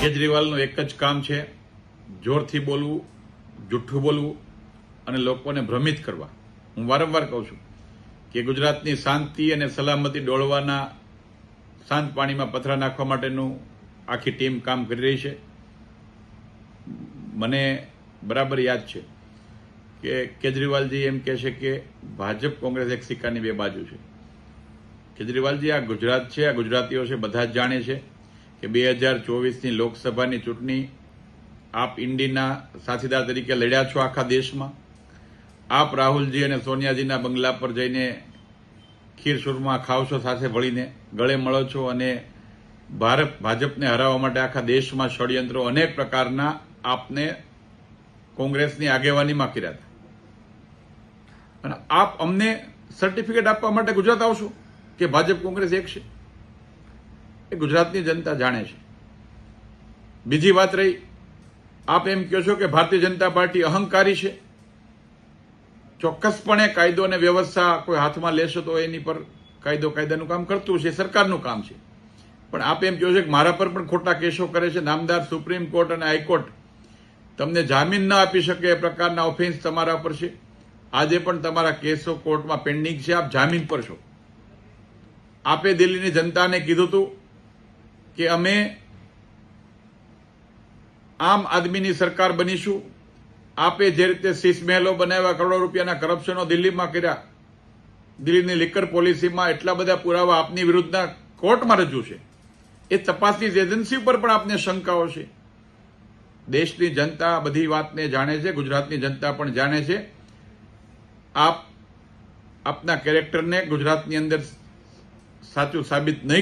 કેજરીવાલનું એક જ કામ છે, જોરથી બોલવું, જુઠ્ઠું બોલવું અને લોકોને ભ્રમિત કરવા. હું વારંવાર કહું છું કે ગુજરાતની શાંતિ અને સલામતી ડોળવાના શાંત પાણીમાં પથરા નાખવા માટેનું આખી ટીમ કામ કરી રહી છે. મને બરાબર યાદ છે કે કેજરીવાલજી એમ કહે છે કે ભાજપ કોંગ્રેસ એક સિક્કાની બે બાજુ છે. કેજરીવાલજી, આ ગુજરાત છે, આ ગુજરાતીઓ છે, બધા જ જાણે છે. કે બે હજાર ચોવીસની લોકસભાની ચૂંટણી આપ ઇન્ડીના સાથીદાર તરીકે લડ્યા છો આખા દેશમાં. આપ રાહુલજી અને સોનિયાજીના બંગલા પર જઈને ખીરસુરમાં ખાવશો સાથે વળીને ગળે મળો છો અને ભારત, ભાજપને હરાવવા માટે આખા દેશમાં ષડયંત્રો અનેક પ્રકારના આપને કોંગ્રેસની આગેવાનીમાં કર્યા હતા. અને આપ અમને સર્ટિફિકેટ આપવા માટે ગુજરાત આવશો કે ભાજપ કોંગ્રેસ એક છે? એ ગુજરાતની જનતા જાણે છે. બીજી વાત રહી, આપ એમ કહો છો કે ભારતીય જનતા પાર્ટી અહંકારી છે? ચોક્કસપણે કાયદો અને વ્યવસ્થા કોઈ હાથમાં લેશો તો એની પર કાયદો કાયદાનું કામ કરતું છે, સરકારનું કામ છે. પણ આપ એમ કહો છો કે મારા પર પણ ખોટા કેસો કરે છે, નામદાર સુપ્રીમ કોર્ટ અને હાઈકોર્ટ. તમને જામીન ન આપી શકે એ પ્રકારના ઓફેન્સ તમારા પર છે. આજે પણ તમારા કેસો કોર્ટમાં પેન્ડિંગ છે, આપ જામીન પર છો. આપે દિલ્હીની જનતાને કીધું હતું કે અમે આમ આદમીની સરકાર બનીશું. આપે જે રીતે શીશ મહેલો બનાવ્યા, કરોડો રૂપિયાના કરપ્શનો દિલ્હીમાં કર્યા. દિલ્હીની લિકર પોલિસીમાં એટલા બધા પુરાવા આપની વિરુદ્ધના કોર્ટમાં રજૂ છે. એ તપાસની એજન્સી પર પણ આપને શંકાઓ છે. દેશની જનતા બધી વાતને જાણે છે, ગુજરાતની જનતા પણ જાણે છે. આપ, આપના કેરેક્ટરને ગુજરાતની અંદર સાચું સાબિત નહીં